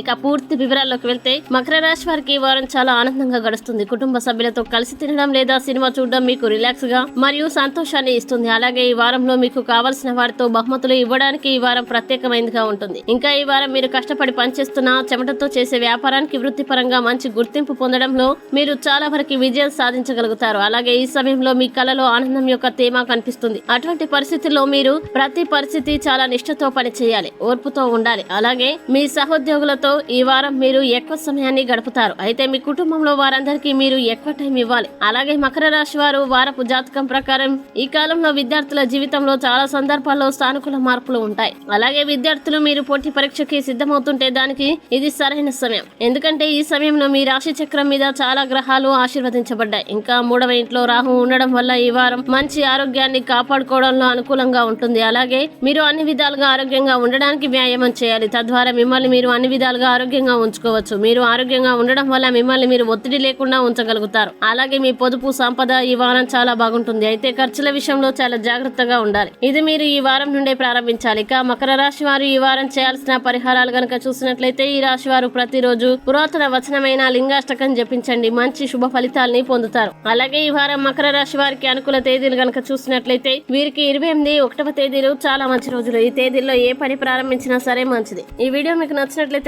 ఇక పూర్తి వివరాల్లోకి వెళ్తే మకర రాశి వారికి ఈ వారం చాలా ఆనందంగా గడుస్తుంది. కుటుంబ సభ్యులతో కలిసి తినడం లేదా సినిమా చూడడం మీకు రిలాక్స్గా మరియు సంతోషాన్ని ఇస్తుంది. అలాగే ఈ వారంలో మీకు కావలసిన వారితో బహుమతులు ఇవ్వడానికి ఈ వారం ప్రత్యేకమైనదిగా ఉంటుంది. ఇంకా ఈ వారం మీరు కష్టపడి పనిచేస్తున్న చెమటతో చేసే వ్యాపారానికి వృత్తిపరంగా మంచి గుర్తింపు పొందడంలో మీరు చాలా వరకు విజయం సాధించగలుగుతారు. అలాగే ఈ సమయంలో మీ కళలో ఆనందం యొక్క తేమ కనిపిస్తుంది. అటువంటి పరిస్థితుల్లో మీరు ప్రతి పరిస్థితి చాలా నిష్ఠతో పని చేయాలి ఓర్పుతో ఉండాలి. అలాగే మీ సహోద్యోగులతో ఈ వారం మీరు ఎక్కువ సమయాన్ని గడుపుతారు. అయితే మీ కుటుంబంలో వారందరికీ మీరు ఎక్కువ టైం ఇవ్వాలి. అలాగే మకర రాశి వారు వారపు జాతకం ప్రకారం ఈ కాలంలో విద్యార్థుల జీవితంలో చాలా సందర్భాల్లో సానుకూల మార్పులు ఉంటాయి. అలాగే విద్యార్థులు మీరు పోటీ పరీక్షకి సిద్ధమవుతుంటే దానికి ఇది సరైన సమయం. ఎందుకంటే ఈ సమయంలో మీ రాశి చక్రం మీద చాలా గ్రహాలు ఆశీర్వదించబడ్డాయి. ఇంకా మూడవ ఇంట్లో రాహు ఉండడం వల్ల ఈ వారం మంచి ఆరోగ్యాన్ని కాపాడుకోవడంలో అనుకూలంగా ఉంటుంది. అలాగే మీరు అన్ని విధాలుగా ఆరోగ్యంగా ఉండడానికి వ్యాయామం చేయాలి. తద్వారా మిమ్మల్ని మీరు అన్ని విధాలుగా ఆరోగ్యంగా ఉంచుకోవచ్చు. మీరు ఆరోగ్యంగా ఉండడం వల్ల మిమ్మల్ని మీరు ఒత్తిడి లేకుండా ఉంచగలుగుతారు. అలాగే మీ పొదుపు సంపద ఈ వారం చాలా బాగుంటుంది. అయితే ఖర్చుల విషయంలో చాలా జాగ్రత్తగా ఉండాలి. ఇది మీరు ఈ వారం నుండే ప్రారంభించాలి. ఇక మకర రాశి వారు ఈ వారం చేయాల్సిన పరిహారాలు గనక చూసినట్లయితే ఈ రాశి వారు ప్రతిరోజు పురాతన వచనమైన లింగాష్టకం జపించండి. మంచి శుభ ఫలితాలని పొందుతారు. అలాగే ఈ వారం మకర రాశి వారికి అనుకూల తేదీలు గనక చూసినట్లయితే వీరికి ఇరవై ఎనిమిది ఒకటవ తేదీలు చాలా మంచి రోజులు. ఈ తేదీల్లో ఏ పని ప్రారంభించినా సరే మంచిది. ఈ వీడియో మీకు నచ్చినట్లయితే